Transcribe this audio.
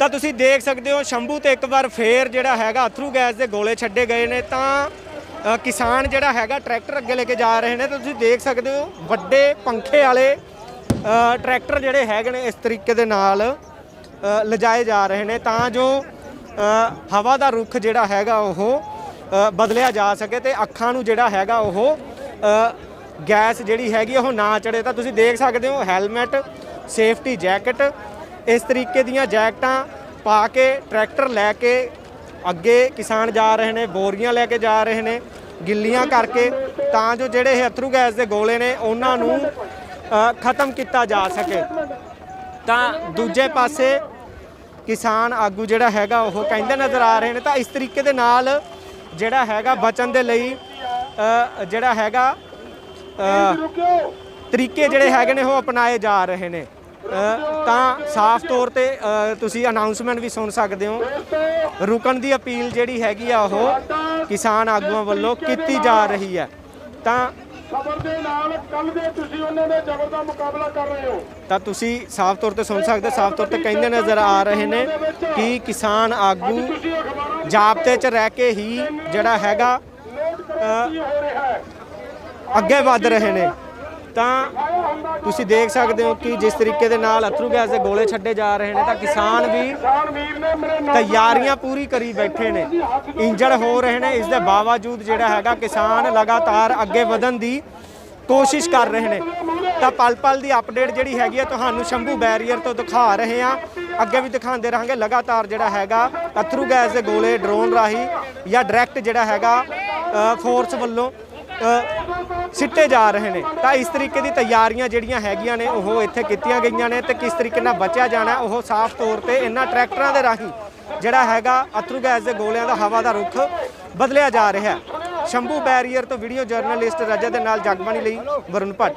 ਤਾਂ ਤੁਸੀਂ ਦੇਖ ਸਕਦੇ ਹੋ ਸ਼ੰਭੂ ਤੇ ਇੱਕ ਵਾਰ ਫੇਰ ਜਿਹੜਾ ਹੈਗਾ ਅਥਰੂ ਗੈਸ ਦੇ ਗੋਲੇ ਛੱਡੇ ਗਏ ਨੇ ਤਾਂ ਕਿਸਾਨ ਜਿਹੜਾ ਹੈਗਾ ਟਰੈਕਟਰ ਅੱਗੇ ਲੈ ਕੇ ਜਾ ਰਹੇ ਨੇ। ਤਾਂ ਤੁਸੀਂ ਦੇਖ ਸਕਦੇ ਹੋ ਵੱਡੇ ਪੰਖੇ ਵਾਲੇ ਟਰੈਕਟਰ ਜਿਹੜੇ ਹੈਗੇ ਨੇ ਇਸ ਤਰੀਕੇ ਦੇ ਨਾਲ ਅ, ਲਿਜਾਏ ਜਾ ਰਹੇ ਨੇ ਤਾਂ ਜੋ ਹਵਾ ਦਾ ਰੁਖ ਜਿਹੜਾ ਹੈਗਾ ਉਹ ਬਦਲਿਆ ਜਾ ਸਕੇ ਤੇ ਅੱਖਾਂ ਨੂੰ ਜਿਹੜਾ ਹੈਗਾ ਉਹ ਗੈਸ ਜਿਹੜੀ ਹੈਗੀ ਉਹ ਨਾ ਚੜੇ ਤਾਂ ਤੁਸੀਂ ਦੇਖ ਸਕਦੇ ਹੋ ਹੈਲਮਟ ਸੇਫਟੀ ਜੈਕਟ ਇਸ ਤਰੀਕੇ ਦੀਆਂ ਜੈਕਟਾਂ ਪਾ ਕੇ ਟਰੈਕਟਰ ਲੈ ਕੇ ਅੱਗੇ ਕਿਸਾਨ ਜਾ ਰਹੇ ਨੇ, ਬੋਰੀਆਂ ਲੈ ਕੇ ਜਾ ਰਹੇ ਨੇ, ਗਿੱਲੀਆਂ ਕਰਕੇ, ਤਾਂ ਜੋ ਜਿਹੜੇ ਇਹ ਅਥਰੂ ਗੈਸ ਦੇ ਗੋਲੇ ਨੇ, ਉਹਨਾਂ ਨੂੰ ਖਤਮ ਕੀਤਾ ਜਾ ਸਕੇ। ਤਾਂ ਦੂਜੇ ਪਾਸੇ ਕਿਸਾਨ ਆਗੂ ਜਿਹੜਾ ਹੈਗਾ, ਉਹ ਕਹਿੰਦੇ ਨਜ਼ਰ ਆ ਰਹੇ ਨੇ, ਤਾਂ ਇਸ ਤਰੀਕੇ ਦੇ ਨਾਲ ਜਿਹੜਾ ਹੈਗਾ ਬਚਣ ਦੇ ਲਈ ਜਿਹੜਾ ਹੈਗਾ ਤਰੀਕੇ ਜਿਹੜੇ ਹੈਗੇ ਨੇ, ਉਹ ਅਪਣਾਏ ਜਾ ਰਹੇ ਨੇ। ਤਾਂ ਸਾਫ਼ ਤੌਰ ਤੇ ਤੁਸੀਂ ਅਨਾਉਂਸਮੈਂਟ ਵੀ ਸੁਣ ਸਕਦੇ ਹੋ। ਰੁਕਣ ਦੀ ਅਪੀਲ ਜਿਹੜੀ ਹੈਗੀ ਆ ਉਹ ਕਿਸਾਨ ਆਗੂਆਂ ਵੱਲੋਂ ਕੀਤੀ ਜਾ ਰਹੀ ਹੈ। ਤਾਂ ਖਬਰ ਦੇ ਨਾਲ ਕੱਲ ਦੇ ਤੁਸੀਂ ਉਹਨਾਂ ਦੇ ਜ਼ਬਰ ਦਾ ਮੁਕਾਬਲਾ ਕਰ ਰਹੇ ਹੋ। ਤਾਂ ਤੁਸੀਂ ਸਾਫ਼ ਤੌਰ ਤੇ ਸੁਣ ਸਕਦੇ ਸਾਫ਼ ਤੌਰ ਤੇ ਕਹਿੰਦੇ ਨਜ਼ਰ ਆ ਰਹੇ ਨੇ ਕਿ ਕਿਸਾਨ ਆਗੂ ਜਾਬਤੇ 'ਚ ਰਹਿ ਕੇ ਹੀ ਜਿਹੜਾ ਹੈਗਾ ਅੱਗੇ ਵੱਧ ਰਹੇ ਨੇ। ਤਾਂ ਤੁਸੀਂ ਦੇਖ ਸਕਦੇ ਹੋ ਕਿ ਜਿਸ ਤਰੀਕੇ ਦੇ ਨਾਲ ਅਥਰੂ ਗੈਸ ਦੇ ਗੋਲੇ ਛੱਡੇ ਜਾ ਰਹੇ ਨੇ ਤਾਂ ਕਿਸਾਨ ਵੀ ਤਿਆਰੀਆਂ ਪੂਰੀ ਕਰੀ ਬੈਠੇ ਨੇ। ਇੰਜੜ ਹੋ ਰਹੇ ਨੇ, ਇਸ ਦੇ ਬਾਵਜੂਦ ਜਿਹੜਾ ਹੈਗਾ ਕਿਸਾਨ ਲਗਾਤਾਰ ਅੱਗੇ ਵਧਣ ਦੀ ਕੋਸ਼ਿਸ਼ ਕਰ ਰਹੇ ਨੇ। ਤਾਂ ਪਲ ਪਲ ਦੀ ਅਪਡੇਟ ਜਿਹੜੀ ਹੈਗੀ ਹੈ ਤੁਹਾਨੂੰ ਸ਼ੰਭੂ ਬੈਰੀਅਰ ਤੋਂ ਦਿਖਾ ਰਹੇ ਹਾਂ। ਅੱਗੇ ਵੀ ਦਿਖਾਉਂਦੇ ਰਹਾਂਗੇ, ਲਗਾਤਾਰ ਜਿਹੜਾ ਹੈਗਾ ਅਥਰੂ ਗੈਸ ਦੇ ਗੋਲੇ ਡਰੋਨ ਰਾਹੀਂ ਜਾਂ ਡਾਇਰੈਕਟ ਜਿਹੜਾ ਹੈਗਾ ਫੋਰਸ ਵੱਲੋਂ ਸਿੱਟੇ ਜਾ ਰਹੇ ਨੇ। ਤਾਂ ਇਸ ਤਰੀਕੇ ਦੀ ਤਿਆਰੀਆਂ ਜਿਹੜੀਆਂ ਹੈਗੀਆਂ ਨੇ, ਉਹ ਇੱਥੇ ਕੀਤੀਆਂ ਗਈਆਂ ਨੇ ਤੇ ਕਿਸ ਤਰੀਕੇ ਨਾਲ ਬਚਿਆ ਜਾਣਾ, ਉਹ ਸਾਫ਼ ਤੌਰ ਤੇ ਇਹਨਾਂ ਟਰੈਕਟਰਾਂ ਦੇ ਰਾਹੀਂ ਜਿਹੜਾ ਹੈਗਾ ਅਥਰੂ ਗੈਸ ਦੇ ਗੋਲਿਆਂ ਦਾ ਹਵਾ ਦਾ ਰੁਖ ਬਦਲਿਆ ਜਾ ਰਿਹਾ ਹੈ। ਸ਼ੰਭੂ ਬੈਰੀਅਰ ਤੋਂ ਵੀਡੀਓ ਜਰਨਲਿਸਟ ਰਜਾ ਦੇ ਨਾਲ ਜਗਬਾਣੀ ਲਈ ਵਰੁਣ ਭੱਟ।